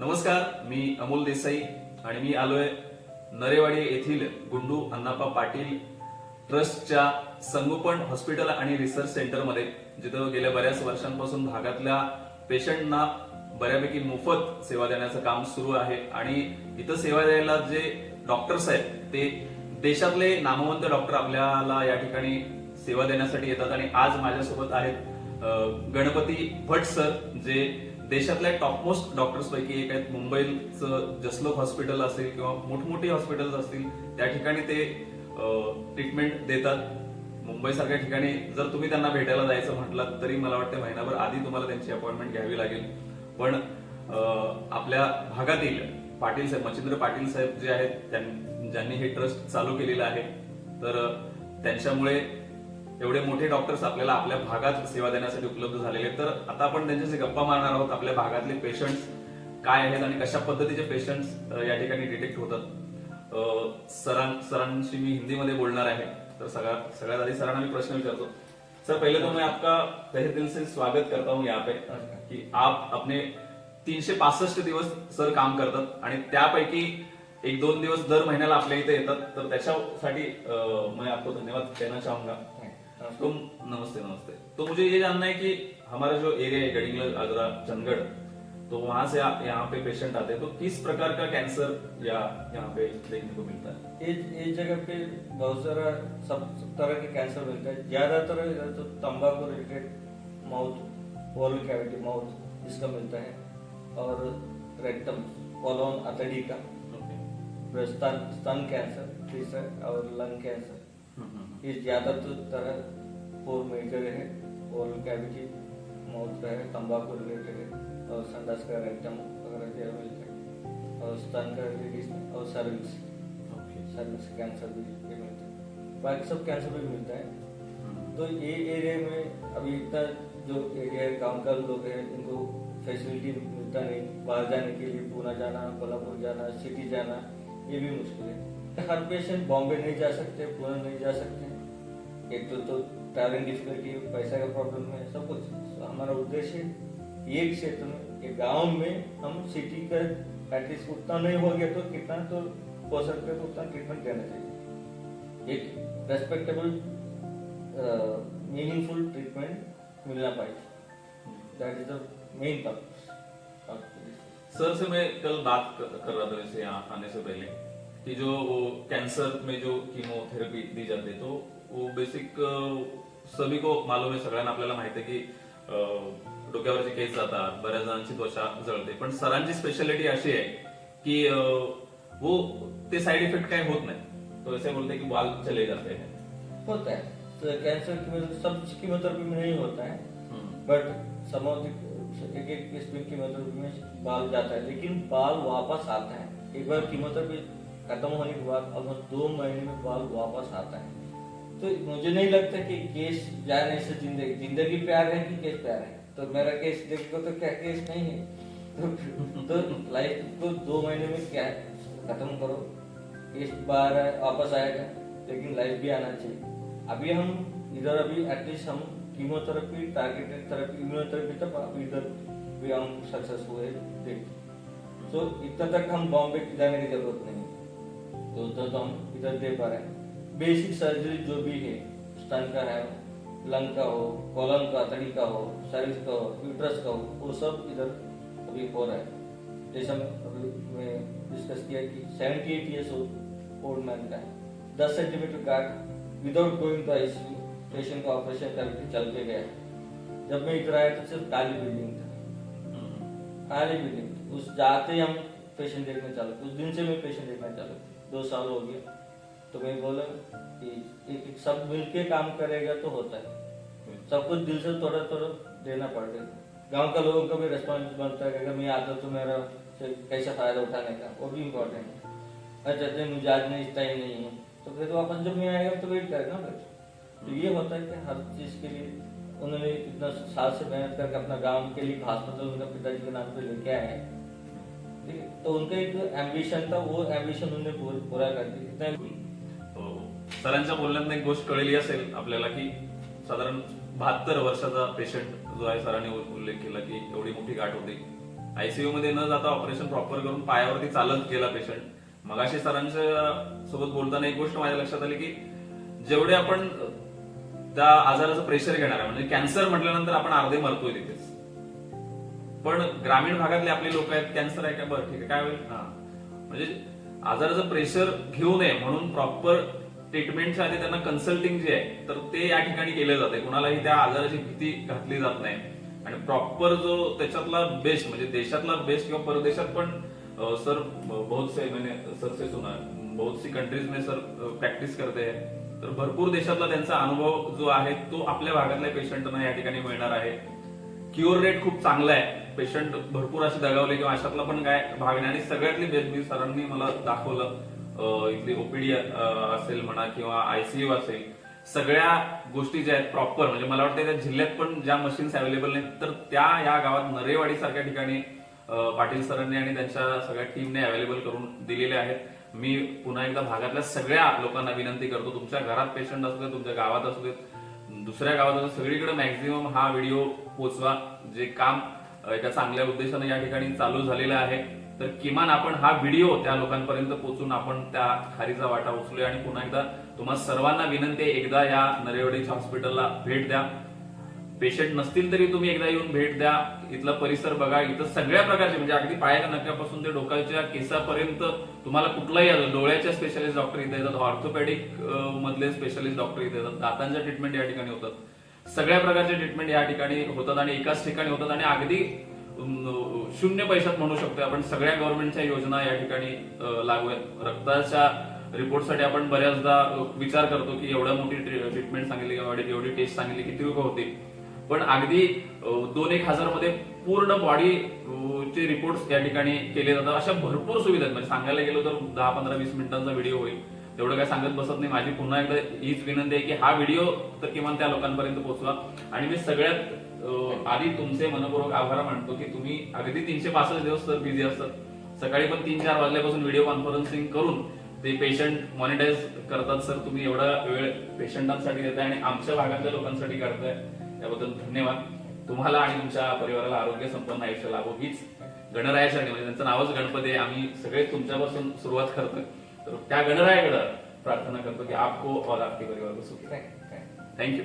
नमस्कार मी अमोल देसाई आणि मी आलोय नरेवाडी येथील गुंडू अण्णाप्पा पाटील ट्रस्टच्या संगोपन हॉस्पिटल आणि रिसर्च सेंटरमध्ये जिथं गेल्या बऱ्याच वर्षांपासून भागातल्या पेशंटना बऱ्यापैकी मोफत सेवा देण्याचं काम सुरू आहे. आणि इथं सेवा द्यायला जे डॉक्टर्स आहेत ते देशातले नामवंत डॉक्टर आपल्याला या ठिकाणी सेवा देण्यासाठी येतात. आणि आज माझ्यासोबत आहेत गणपती भट सर जे देशातल्या टॉपमोस्ट डॉक्टर्सपैकी एक आहेत. मुंबईचं जसलोक हॉस्पिटल असेल किंवा मोठमोठी हॉस्पिटल्स असतील त्या ठिकाणी ते ट्रीटमेंट देतात. मुंबईसारख्या ठिकाणी जर तुम्ही त्यांना भेटायला जायचं म्हटलं तरी मला वाटतं महिनाभर आधी तुम्हाला त्यांची अपॉइंटमेंट घ्यावी लागेल. पण आपल्या भागातील पाटील साहेब मच्छिंद्र पाटील साहेब जे आहेत त्यां- ज्यांनी हे ट्रस्ट चालू केलेलं आहे तर त्यांच्यामुळे एवढे मोठे डॉक्टर्स आपल्याला आपल्या भागात सेवा देण्यासाठी उपलब्ध झालेले तर आता आपण त्यांच्याशी गप्पा मारणार आहोत आपल्या भागातले पेशंट्स काय आहेत आणि कशा पद्धतीचे पेशंट्स या ठिकाणी डिटेक्ट होतात. सरां सरांशी मी हिंदीमध्ये बोलणार आहे. तर सगळ्या सगळ्यात आधी सरांना मी प्रश्न विचारतो. सर पहले तो मैं आपका तहे दिल से स्वागत करता हूँ यहाँ पे कि आप अपने तीनशे पासष्ट दिवस सर काम करतात आणि त्यापैकी एक दोन दिवस दर महिन्याला आपल्या इथे येतात. तर त्याच्यासाठी अं, मैं आपको धन्यवाद देना चाहूंगा. तो नमस्ते नमस्ते। तो मुझे ये जानना है कि हमारा जो एरिया है गडिंगल आगरा चंदगढ़ तो वहाँ से आप यहाँ पे पेशेंट आते हैं तो किस प्रकार का कैंसर या यहाँ पे देखने को मिलता है? इस इस जगह पे बहुत सारा सब सब तरह के कैंसर मिलता है। ज़्यादातर तो तंबाकू related mouth oral cavity mouth इसका मिलता है। और रेक्टम कोलोन अतड़ी का। स्तन स्तन कैंसर और लंग कैंसर ये ज़्यादातर तरह फोर मेजर है ओरल कैविटी माउथ का है तंबाकू रिलेटेड है और संडास का रेक्टम वगैरह जो मिलता है। और स्तन का लेडीज़ में और सर्विक्स सर्विक्स कैंसर भी ये मिलता है। बाकी सब कैंसर भी मिलता है। तो ये एरिया में अभी इतना जो एरिया है गाँव का लोग हैं इनको फैसिलिटी मिलता नहीं। बाहर जाने के लिए पूना जाना कोल्हापुर जाना सिटी जाना ये भी मुश्किल है। तो हर पेशेंट बॉम्बे नहीं जा सकते पुणे नहीं जा सकते। एक तो तो ट्रैवलिंग डिफिकल्टी पैसा का प्रॉब्लम है सब कुछ। तो हमारा उद्देश्य एक क्षेत्र में एक गाँव में हम सिटी का एटलीस्ट उतना नहीं हो गया तो कितना तो हो सकता है तो उतना ट्रीटमेंट देना चाहिए। एक रेस्पेक्टेबल मीनिंगफुल ट्रीटमेंट मिलना पाहिजे that is the main purpose sir से मैं कल बात कर कर रहा था वैसे यहाँ आने से पहले कि जो वो कैंसर में जो कीमोथेरेपी दी जाती है, तो वो बेसिक सभी को मालूम आहे सगळ्यांना आपल्याला माहिती आहे की डोक्यावरचे केस जातात बऱ्याच जणांची त्वचा जळते. पण सरांची स्पेशालिटी अशी आहे की वो ते साइड इफ़ेक्ट काय होत नाही. तो ऐसे बोलते हैं कि बाल चले जाते. हैं होता है तो कैंसर की वजह सब कीमोथेरेपी में नहीं होता है हम्म, बट सम ऑफ़ एक एक में कीमोथेरेपी में बाल जाता है लेकिन बाल वापस आता है एक बार कीमोथेरेपी खत्म होने के बाद ऑलमोस्ट दो महीने में बाल वापस आता है तो मुझे नहीं लगता कि केस जाने से ज़िंदगी ज़िंदगी प्यार है कि केस प्यार है? तो मेरा केस देखो तो क्या केस नहीं है? तो, तो लाइफ को दो महीने में क्या खत्म करो। केस बाहर वापस आएगा लेकिन लाइफ भी आना चाहिए। अभी हम इधर अभी एटलीस्ट हम कीमोथेरेपी टारगेटेड थेरेपी इम्यूनोथेरेपी तक अभी इधर भी हम सक्सेस हुए देख तो इतना तक हम बॉम्बे जाने की ज़रूरत नहीं। तो उधर तो हम इधर दे पा रहे हैं। बेसिक सर्जरी जो भी है, स्तन का है, लंग का हो कॉलन का तड़ी का हो सर्विस का हो, यूट्रस का हो, वो सब इधर अभी हो रहा है। जैसे अभी मैं डिस्कस किया कि seventy eight years old man का है। दस centimetre guard without going to ICU patient का ऑपरेशन करके चल के गया जब मैं इधर आया तो सिर्फ़ काली बिल्डिंग था। काली बिल्डिंग उस जाते ही हम पेशेंट देखने चालू। उस दिन से मैं पेशेंट देखना चालू। दो साल हो गया। तो मैं बोला कि एक, एक सब मिलके काम करेगा तो होता है। सब कुछ दिल से थोड़ा थोड़ा देना पड़ेगा गाँव का लोगों का भी रेस्पॉन्स बनता है कि मैं आता तो मेरा से कैसा फ़ायदा उठाने का? वो भी इम्पोर्टेंट है। अच्छा अच्छा मुझे आज नहीं इस टाइम नहीं है तो फिर वापस जब मैं आएगा तो वेट करेगा ना तो ये होता है कि हर चीज़ के लिए उन्होंने इतना साल से मेहनत करके अपना गाँव के लिए हॉस्पिटल उनका पिताजी के नाम पे लेके आए हैं। तो उनका एक एम्बिशन था वो एम्बिशन उन्होंने पूरा कर दिया। तो सरांच्या बोलण्यात एक गोष्ट कळली असेल आपल्याला की साधारण बहात्तर वर्षाचा पेशंट जो आहे सरांनी उल्लेख केला की एवढी मोठी गाठ होती. आयसीयू मध्ये न जाता ऑपरेशन प्रॉपर करून पायावरती चालत गेला पेशंट मगाशी सरांच्या सोबत बोलताना एक गोष्ट माझ्या लक्षात आली की जेवढे आपण त्या आजाराचं प्रेशर घेणार आहे म्हणजे कॅन्सर म्हटल्यानंतर आपण अर्धे मरतोय तिथेच. पण ग्रामीण भागातले आपले लोक आहेत कॅन्सर आहे का? बरं ठीक आहे काय होईल? हा. म्हणजे आजाराचं प्रेशर घेऊ नये म्हणून प्रॉपर ट्रीटमेंटच्या आधी त्यांना कन्सल्टिंग जे आहे तर ते या ठिकाणी केलं जाते कुणालाही त्या आजाराची भीती घातली जात नाही. आणि प्रॉपर जो त्याच्यातला बेस्ट म्हणजे देशातला बेस्ट किंवा परदेशात पण सर बहुत से मैंने सर से सुना बहुत सी कंट्रीज में सर प्रॅक्टिस करते तर भरपूर देशातला त्यांचा अनुभव जो आहे तो आपल्या भागातल्या पेशंटना या ठिकाणी मिळणार आहे. क्युअर रेट खूप चांगला आहे. पेशंट भरपूर असे दगावले किंवा अशातला पण काय भाग नाही आणि सगळ्यातली बेस्ट मी सरांनी मला दाखवलं. इथली ओपीडी असेल म्हणा किंवा आयसीयू असेल सगळ्या गोष्टी ज्या आहेत प्रॉपर म्हणजे मला वाटतं त्या जिल्ह्यात पण ज्या मशीन्स अवेलेबल नाहीत तर त्या या गावात नरेवाडी सारख्या ठिकाणी पाटील सरांनी आणि त्यांच्या सगळ्या टीमने अवेलेबल करून दिलेल्या आहेत. मी पुन्हा एकदा भागातल्या सगळ्या लोकांना विनंती करतो तुमच्या घरात पेशंट असू दे तुमच्या गावात असू देत दुसऱ्या गावात असू सगळीकडे मॅक्झिमम हा व्हिडिओ पोचवा जे काम एका चांगल्या उद्देशाने या ठिकाणी चालू झालेला आहे. तर किमान आपण हा व्हिडिओ त्या लोकांपर्यंत पोहोचून आपण त्या खारीचा वाटा उचलूया आणि पुन्हा एकदा तुम्हा सर्वांना विनंती आहे एकदा या नरेवडीच हॉस्पिटलला भेट द्या. पेशंट नसतील तरी तुम्ही एकदा येऊन भेट द्या. इथला परिसर बघा. इथं सगळ्या प्रकारचे म्हणजे अगदी पायाच्या नक्यापासून ते डोक्याच्या केसापर्यंत तुम्हाला कुठलाही डोळ्याच्या स्पेशालिस्ट डॉक्टर इथे येतात. ऑर्थोपॅडिक मधले स्पेशालिस्ट डॉक्टर इथे येतात. दातांच्या ट्रीटमेंट या ठिकाणी होतात. सगळ्या प्रकारचे ट्रीटमेंट या ठिकाणी होतात आणि एकाच ठिकाणी होतात आणि अगदी शून्य पैशात म्हणू शकतो आपण. सगळ्या गव्हर्नमेंटच्या योजना या ठिकाणी लागू आहेत. रक्ताच्या रिपोर्टसाठी आपण बऱ्याचदा विचार करतो की एवढ्या मोठी ट्रीटमेंट सांगितली किंवा एवढी- टेस्ट सांगितली किती रुपये होतील. पण अगदी दोन एक हजारमध्ये पूर्ण बॉडी चे रिपोर्ट या ठिकाणी केले जातात. अशा भरपूर सुविधा आहेत. म्हणजे सांगायला गेलो तर दहा पंधरा वीस मिनिटांचा व्हिडिओ होईल. तेवढं काय सांगत बसत नाही. माझी पुन्हा एकदा हीच विनंती आहे की हा व्हिडिओ तर किमान त्या लोकांपर्यंत पोहोचवा. आणि मी सगळ्यात आधी तुमचे मनपूर्वक आभार मानतो की तुम्ही अगदी तीनशे पासष्ट दिवस तर बिझी असतात. सकाळी पण तीन चार वाजल्यापासून व्हिडिओ कॉन्फरन्सिंग करून ते पेशंट मॉनिटाईज करतात सर तुम्ही एवढा वेळ पेशंटांसाठी देताय आणि आमच्या भागातल्या लोकांसाठी करताय. त्याबद्दल धन्यवाद. तुम्हाला आणि तुमच्या परिवाराला आरोग्य संपन्न आयुष्य लाभो. हीच गणरायासाठी म्हणजे त्यांचं नावच गणपती आहे. आम्ही सगळे तुमच्यापासून सुरुवात करतोय. तर त्या गणरायाकडे प्रार्थना करतो की आपको और आपके परिवार को सुखी. थँक्यू